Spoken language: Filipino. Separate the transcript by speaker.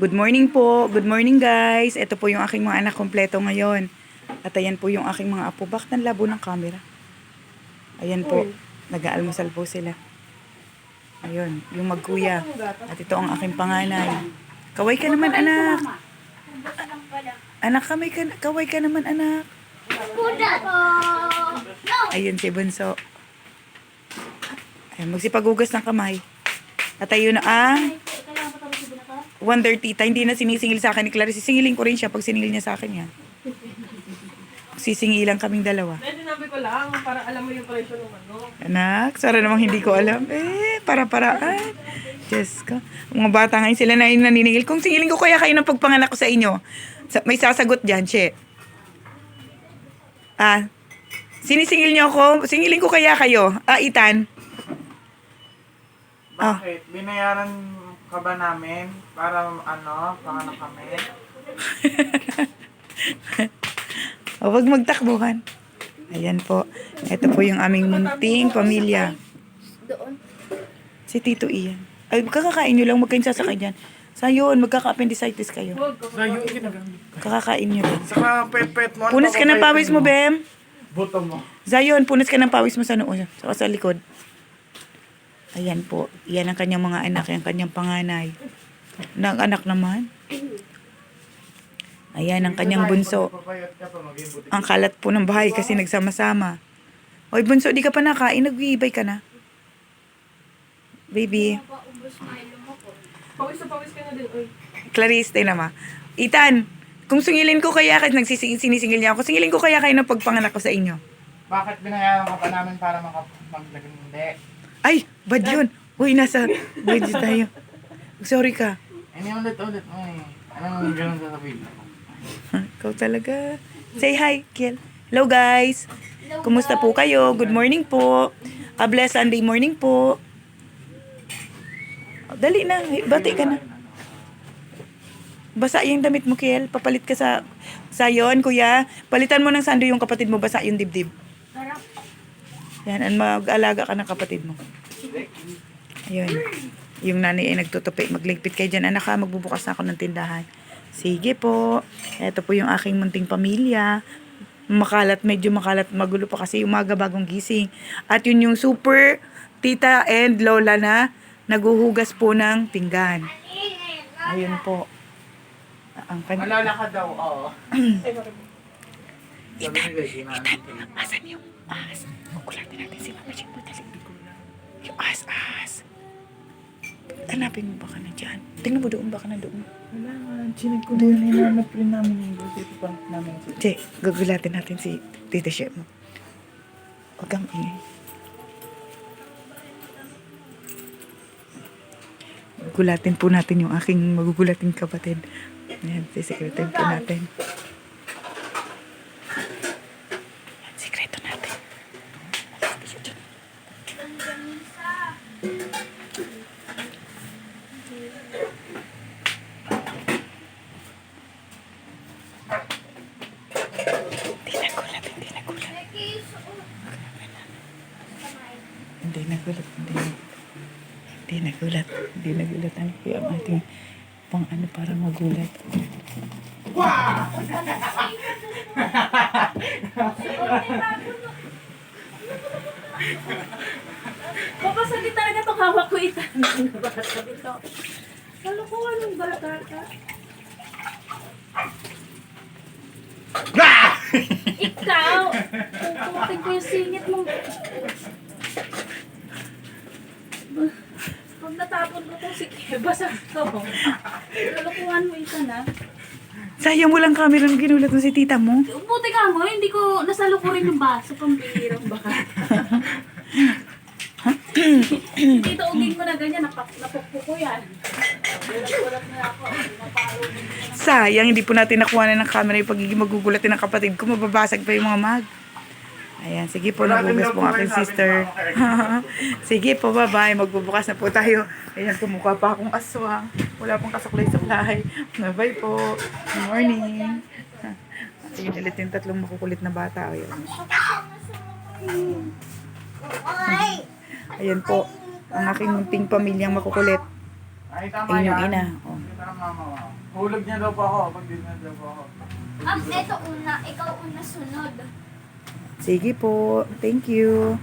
Speaker 1: Good morning po. Good morning guys. Ito po yung aking mga anak kompleto ngayon. At ayan po yung aking mga apo. Bakit ang labo ng camera? Ayan po. Nag-aalmusal po sila. Ayun, yung magkuya. At ito ang aking panganay. Kaway ka naman anak. Anak, kamay ka, kaway ka naman anak. Ayun si Bunso. Ayun, magsipagugas ng kamay. At ayun na ang 1.30 ta, hindi na sinisingil sa akin ni Clarice. Sisingilin ko rin siya pag siningil niya sa akin yan. Sisingilan kaming dalawa.
Speaker 2: Dahil sinabi ko lang, para alam mo yung presyo ng ano.
Speaker 1: Anak, sana namang hindi ko alam. Eh, para-paraan. Diyos ko. Mga bata ngayon sila na yung naniningil. Kung singilin ko kaya kayo ng pagpanganak ko sa inyo, sa- may sasagot dyan, she. Ah, sinisingil niyo ako? Singilin ko kaya kayo? Ah, Itan? Ah.
Speaker 3: Bakit? Binayaran ka ba namin para ano, panganak kami?
Speaker 1: O, wag magtakbuhan. Ayan po. Ito po yung aming munting pamilya. Si Tito Ian. Ay, kakakain nyo lang. Huwag kayong sasakay dyan. Sayon, magkaka-appendicitis kayo.
Speaker 3: Sa'yo, ginagamit.
Speaker 1: Kakakain nyo lang.
Speaker 3: Saka pet-pet mo. ano
Speaker 1: Punas ka ng pawis mo, Bem.
Speaker 3: Buto mo.
Speaker 1: Zayon, punas ka ng pawis mo sa noo. Saka sa likod. Ayan po. Yan ang kanyang mga anak. Yan ang kanyang panganay. Nang anak naman. Ayan ang kanyang bunso. Ang kalat po ng bahay kasi nagsama-sama. Oy, bunso, di ka pa nakain. Nag-iibay ka na. Baby.
Speaker 2: Pawis ka na din, oy.
Speaker 1: Clarice, tayo naman. Itan, kung singilin ko kaya kasi nagsisingisingil niya ako, singilin ko kaya kayo ng pagpanganak ko sa inyo.
Speaker 3: Bakit binayaran ka pa namin para makap- maglagay hindi?
Speaker 1: Ay, bad yun. Uy, nasa budget tayo. Sorry ka.
Speaker 3: Hindi ulit-ulit mo eh. Anong ganun sasabihin?
Speaker 1: Ikaw talaga. Say hi, Kiel. Hello, guys. Kumusta po kayo? Good morning po. A blessed Sunday morning po. Oh, Dali na. Bati ka na. Basa yung damit mo, Kiel. Papalit ka sa... Sayon, kuya. Palitan mo ng sando yung kapatid mo. Basa yung dibdib. Yan. At mag-alaga ka ng kapatid mo. Ayun. Yung nanay ay nagtutupi. Magligpit kayo dyan. Anak ha, magbubukas na ako ng tindahan. Sige po. Ito po yung aking munting pamilya. Makalat, medyo makalat, magulo pa kasi umaga bagong gising. At yun yung super tita and lola na naguhugas po ng pinggan. Ayun po. Ang kanya.
Speaker 3: Malala ka daw, oo. Itan, Itan,
Speaker 1: Asan yung as? Kukulatin natin si Mama Jim. Dali. Yung as, as. Hanapin mo baka na dyan. Tingnan mo doon, baka na doon.
Speaker 3: Wala nga. Chinig ko din. Hinanap rin namin yung buti pa namin.
Speaker 1: Che, gagulatin natin si Tita Chef mo. Huwag kang ingay. Gulatin po natin yung aking magugulating kapatid. Ayan, sisikretin po natin. Nagulat, hindi. Hindi nagulat, hindi nagulat. Ano po yung ating pang ano para magulat.
Speaker 4: Papasagit talaga itong hawak ko ito. Bata ito. Kalokohan ng bata ka. Ikaw! Puputin ko yung singit mo. Pag natapon ko itong si basa ko. Kalokohan mo ito na.
Speaker 1: Sayang mo lang camera ng ginulat mo si tita mo.
Speaker 4: Buti ka mo, hindi ko nasalo ko rin yung baso. Pambihirang baka. Dito ugin mo na ganyan, napak napukpuk ko yan. Ulat na ako, napalo.
Speaker 1: Sayang, hindi po natin nakuha na ng camera yung pagiging magugulatin ng kapatid ko. Mababasag pa yung mga mag. Ayan, sige po,
Speaker 3: din
Speaker 1: nagugas po aking sister. sige po, bye-bye. Magbubukas na po tayo. Ayan, tumukha pa akong aswang. Wala pong kasuklay-suklay. Bye po. Good morning. Sige, ulit yung tatlong makukulit na bata. Ayan. Ayan po, ang aking munting pamilyang makukulit.
Speaker 3: Ay, tama
Speaker 1: yung ina. Oh.
Speaker 3: Hulog niya daw po ako pag di na daw po ako.
Speaker 5: Ma'am, eto una. Ikaw una sunod.
Speaker 1: Sige po. Thank you.